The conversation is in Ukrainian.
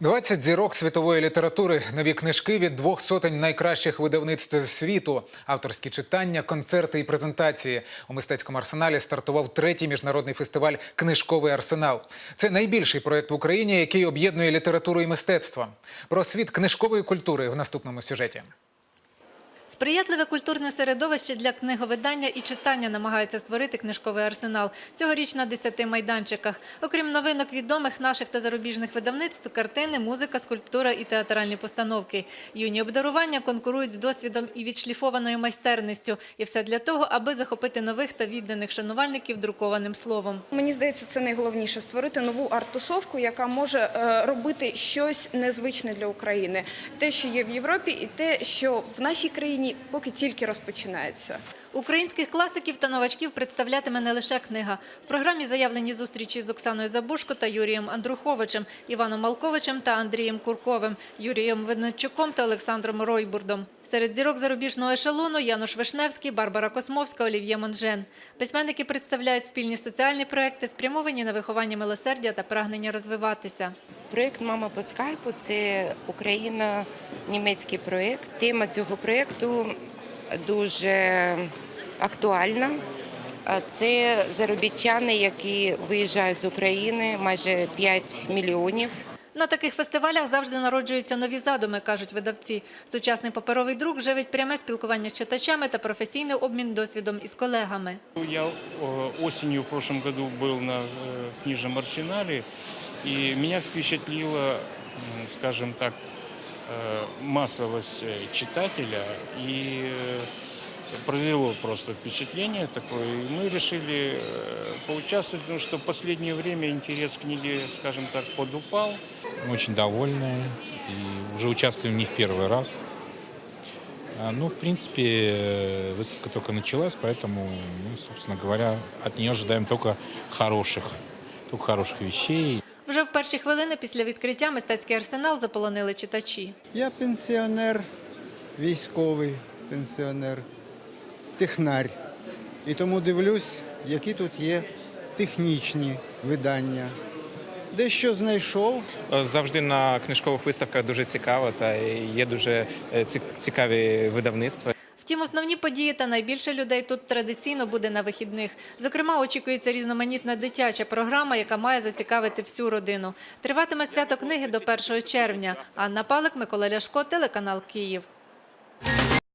20 зірок світової літератури, нові книжки від двох сотень найкращих видавництв світу, авторські читання, концерти і презентації. У мистецькому арсеналі стартував третій міжнародний фестиваль Книжковий арсенал. Це найбільший проект в Україні, який об'єднує літературу і мистецтво. Про світ книжкової культури в наступному сюжеті. Сприятливе культурне середовище для книговидання і читання намагаються створити книжковий арсенал. Цьогоріч на 10 майданчиках. Окрім новинок відомих наших та зарубіжних видавництв, картини, музика, скульптура і театральні постановки. Юні обдарування конкурують з досвідом і відшліфованою майстерністю. І все для того, аби захопити нових та відданих шанувальників друкованим словом. Мені здається, це найголовніше створити нову арт-тусовку, яка може е, робити щось незвичне для України. Те, що є в Європі, і те, що в нашій країні поки тільки розпочинається. Українських класиків та новачків представлятиме не лише книга. В програмі заявлені зустрічі з Оксаною Забушко та Юрієм Андруховичем, Іваном Малковичем та Андрієм Курковим, Юрієм Винничуком та Олександром Ройбурдом. Серед зірок зарубіжного ешелону Януш Вишневський, Барбара Космовська, Олів'є Монжен. Письменники представляють спільні соціальні проекти, спрямовані на виховання милосердя та прагнення розвиватися. Проєкт Мама по скайпу це україно-німецький проєкт. Тема цього проєкту дуже актуальна. А Це заробітчани, які виїжджають з України, майже 5 мільйонів. На таких фестивалях завжди народжуються нові задуми, кажуть видавці. Сучасний паперовий друк живить пряме спілкування з читачами та професійний обмін досвідом із колегами. Я э, осенью в прошлом году был на э, книжном арсенале, и меня впечатлила, м, скажем так, э, Массовость э, читателя и э, произвело просто впечатление такое. И мы решили э, поучаствовать, потому что в последнее время интерес к книге, скажем так, подупал. Мы очень довольны и уже участвуем не в первый раз. А, Ну, в принципе, э, выставка только началась, поэтому мы, собственно говоря, от нее ожидаем только хороших, только хороших вещей. Вже в перші хвилини після відкриття мистецький арсенал заполонили читачі. Я пенсіонер, військовий пенсіонер, технар. І тому дивлюсь, які тут є технічні видання. Дещо знайшов, Завжди на книжкових виставках дуже цікаво та є дуже е, цікаві видавництва. Втім, основні події та найбільше людей тут традиційно буде на вихідних. Зокрема, очікується різноманітна дитяча програма, яка має зацікавити всю родину. Триватиме свято книги до 1 червня. Анна Палик, Микола Ляшко, телеканал Київ.